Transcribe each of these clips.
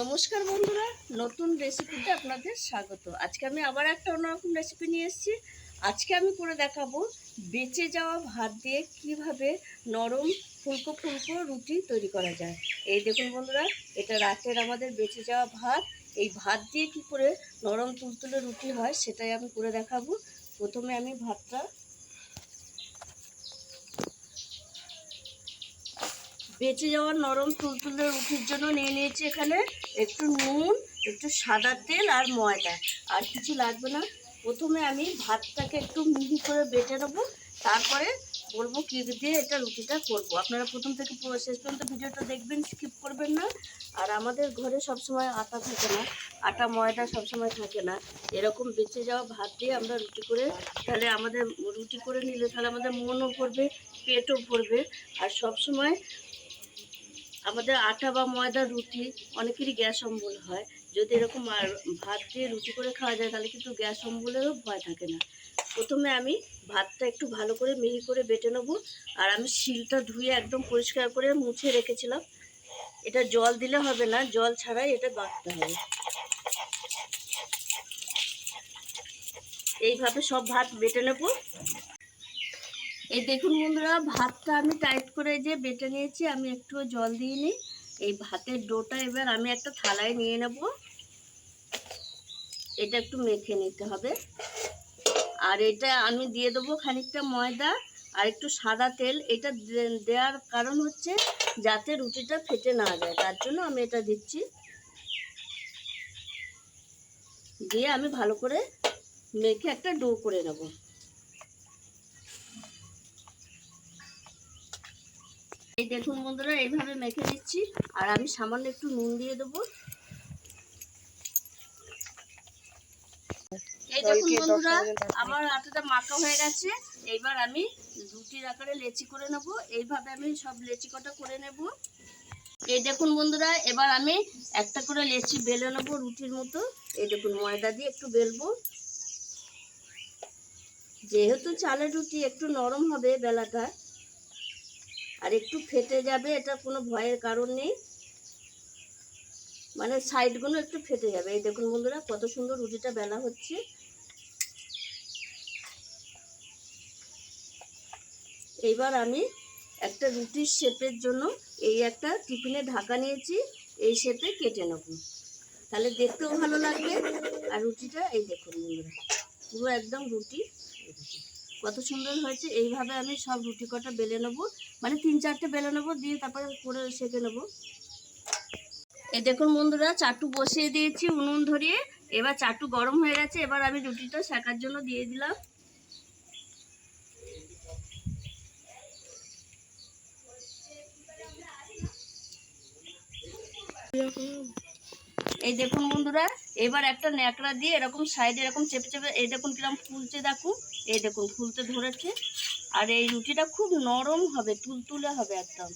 নমস্কার বন্ধুরা, নতুন রেসিপিতে আপনাদের স্বাগত। আজকে আমি আবার একটা অন্যরকম রেসিপি নিয়ে এসেছি। আজকে আমি করে দেখাবো বেঁচে যাওয়া ভাত দিয়ে কীভাবে নরম ফুলকো ফুলকো রুটি তৈরি করা যায়। এই দেখুন বন্ধুরা, এটা রাতের আমাদের বেঁচে যাওয়া ভাত। এই ভাত দিয়ে কি করে নরম তুলতুলে রুটি হয় সেটাই আমি করে দেখাবো। প্রথমে আমি ভাতটা বেঁচে যাওয়া নরম তুলতুলে রুটির জন্য নিয়ে নিয়েছি এখানে একটু নুন, একটু সাদা তেল আর ময়দা। আর কিছু লাগবে না। প্রথমে আমি ভাতটাকে একটু মিহি করে বেটে নেব। তারপরে বলব কী দিয়ে এটা রুটিটা করব। আপনারা প্রথম থেকে শেষ পর্যন্ত ভিডিওটা দেখবেন স্কিপ করবেন না। আর আমাদের ঘরে সবসময় আটা থাকে না। আটা, ময়দা সবসময় থাকে না। এরকম বেঁচে যাওয়া ভাত দিয়ে আমরা রুটি করে, তাহলে আমাদের রুটি করে নিলে তাহলে আমাদের মনও ভরবে, পেটও ভরবে। আর সবসময় আমাদের আটা বা ময়দা রুটি অনেকেরই গ্যাস অম্বল হয়। যদি এরকম আর ভাত দিয়ে রুটি করে খাওয়া যায়, তাহলে কিন্তু গ্যাস অম্বলেরও ভয় থাকে না। প্রথমে আমি ভাতটা একটু ভালো করে মিহি করে বেটে নেব। আর আমি শিলটা ধুয়ে একদম পরিষ্কার করে মুছে রেখেছিলাম। এটা জল দিলে হবে না, জল ছাড়াই এটা বাঁধতে হবে। এইভাবে সব ভাত বেটে নেব। এই দেখুন বন্ধুরা, ভাতটা আমি টাইট করে যে বেটে নিয়েছি, আমি একটু জল দিইনি। এই ভাতের ডোটা এবার আমি একটা থালায় নিয়ে নেব। এটা একটু মেখে নিতে হবে। আর এটা আমি দিয়ে দেবো খানিকটা ময়দা আর একটু সাদা তেল। এটা দেওয়ার কারণ হচ্ছে যাতে রুটিটা ফেটে না যায়, তার জন্য আমি এটা দিচ্ছি। দিয়ে আমি ভালো করে মেখে একটা ডো করে নেব। এই দেখুন বন্ধুরা এইভাবে মেখে নিচ্ছি। আর আমি সামান্য একটু নুন দিয়ে দেবো। এই দেখুন বন্ধুরা আমার আটাটা মাখা হয়ে গেছে। এইবার আমি রুটির আকারে লেচি করে নেব। এইভাবে আমি সব লেচি কটা করে নেব। এই দেখুন বন্ধুরা এবার আমি একটা করে লেচি বেলে নেব রুটির মতো। এই দেখুন ময়দা দিয়ে একটু বেলবো। যেহেতু চালের রুটি একটু নরম হবে বেলাটা আর একটু ফেটে যাবে, এটা কোনো ভয়ের কারণ নেই। মানে সাইডগুলো একটু ফেটে যাবে। এই দেখুন বন্ধুরা, কত সুন্দর রুটিটা বেলা হচ্ছে। এইবার আমি একটা রুটির শেপের জন্য এই একটা টিফিনে ঢাকা নিয়েছি, এই শেপে কেটে নেব। তাহলে দেখতেও ভালো লাগবে। আর রুটিটা এই দেখুন বন্ধুরা, পুরো একদম রুটি। কত সুন্দর হয়েছে, এইভাবে আমি সব রুটি কটা বেলে নেব মানে তিন চারটে বেলে নেব, দিয়ে তারপরে করে সেঁকে নেব। এই দেখুন বন্ধুরা, চাটু বসিয়ে দিয়েছি উনুন ধরিয়ে, এবার চাটু গরম হয়ে গেছে, এবার আমি রুটিটা সেকার জন্য দিয়ে দিলাম। এই দেখুন বন্ধুরা এবার একটা ন্যাকড়া দিয়ে এরকম সাইডে এরকম চেপে চেপে, এই দেখুন কীরকম ফুলছে দেখুন, এই দেখুন ফুলতে ধরেছে। আর এই রুটিটা খুব নরম হবে, তুলতুলে হবে একদম।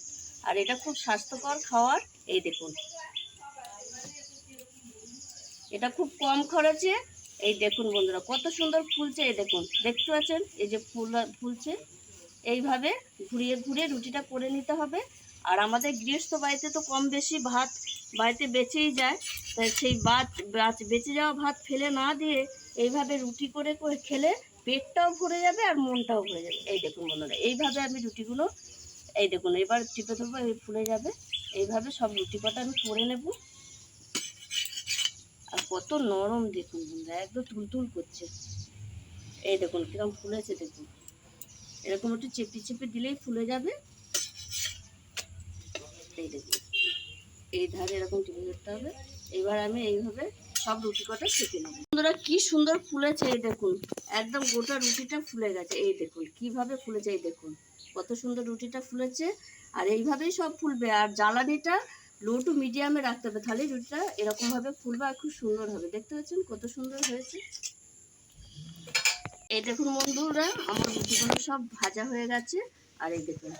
আর এটা খুব স্বাস্থ্যকর খাওয়ার, এই দেখুন। এটা খুব কম খরচে, এই দেখুন বন্ধুরা, কত সুন্দর ফুলছে, এই দেখুন। দেখতে পাচ্ছেন? এই যে ফুল, ফুলছে। এইভাবে ঘুরিয়ে ঘুরিয়ে রুটিটা করে নিতে হবে। আর আমাদের গৃহস্থ বাড়িতে তো কম বেশি ভাত বাড়িতে বেঁচেই যায় তাই সেই ভাত বাচ- যাওয়া ভাত ফেলে না দিয়ে এইভাবে রুটি করে করে খেলে পেটটাও ভরে যাবে আর মনটাও ভরে যাবে। এই দেখুন বন্ধুরা, এইভাবে আমি রুটিগুলো, এই দেখুন, এবার টিপে এই ফুলে যাবে। এইভাবে সব রুটি কটা আমি করে নেব। আর কত নরম দেখুন বন্ধুরা, একদম তুলতুল করছে। এই দেখুন কীরকম ফুলেছে দেখুন। এরকম একটু চেপে চেপে দিলেই ফুলে যাবে। এই দেখুন। এই ধারে এরকম টিপে ধরতে হবে। এবার আমি এইভাবে সব রুটি কটা সেঁকে নেব। বন্ধুরা, কি সুন্দর ফুলেছে এই দেখুন। একদম গোটা রুটিটা ফুলে গেছে। এই দেখুন, কীভাবে ফুলেছে এই দেখুন। কত সুন্দর রুটিটা ফুলেছে। আর এইভাবেই সব ফুলবে। আর জ্বালানিটা লো টু মিডিয়ামে রাখতে হবে। তাহলে রুটিটা এরকমভাবে ফুলবে আর খুব সুন্দর হবে। দেখতে পাচ্ছেন কত সুন্দর হয়েছে? এই দেখুন বন্ধুরা, আমার রুটিগুলো সব ভাজা হয়ে গেছে। আর এই দেখুন,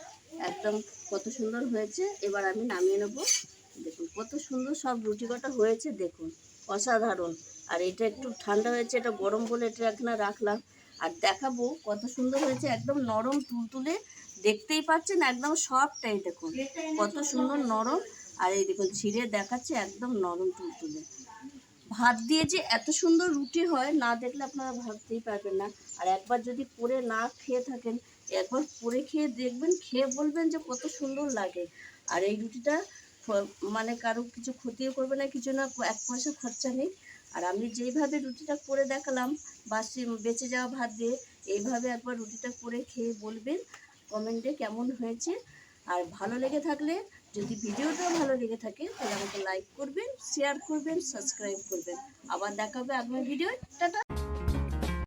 একদম কত সুন্দর হয়েছে। এবার আমি নামিয়ে নেব। দেখুন, কত সুন্দর সব রুটি কটা হয়েছে, দেখুন। অসাধারণ। আর এটা একটু ঠান্ডা হয়েছে, এটা গরম বলে এটা এখানে রাখলাম। আর দেখাবো কত সুন্দর হয়েছে, একদম নরম তুলতুলে। দেখতেই পাচ্ছেন, একদম সবটাই দেখুন। কত সুন্দর নরম। আর এই দেখুন, ছিঁড়ে দেখাচ্ছে একদম নরম তুলতুলে। ভাত দিয়ে যে এত সুন্দর রুটি হয়, না দেখলে আপনারা ভাবতেই পারবেন না। আর একবার যদি করে না খেয়ে থাকেন, একবার করে খেয়ে দেখবেন, খেয়ে বলবেন যে কত সুন্দর লাগে। আর এই রুটিটা মানে কারও কিছু ক্ষতিও করবে না, কিছু না, এক পয়সা খরচা নেই। আর আমি যেইভাবে রুটিটা করে দেখালাম বাসি বেঁচে যাওয়া ভাত দিয়ে, এইভাবে একবার রুটিটা করে খেয়ে বলবেন কমেন্টে কেমন হয়েছে। আর ভালো লেগে থাকলে, যদি ভিডিওটা ভালো লেগে থাকে, তাহলে আমাকে লাইক করবেন শেয়ার করবেন সাবস্ক্রাইব করবেন। আবার দেখাবে আগামী ভিডিও টাটা!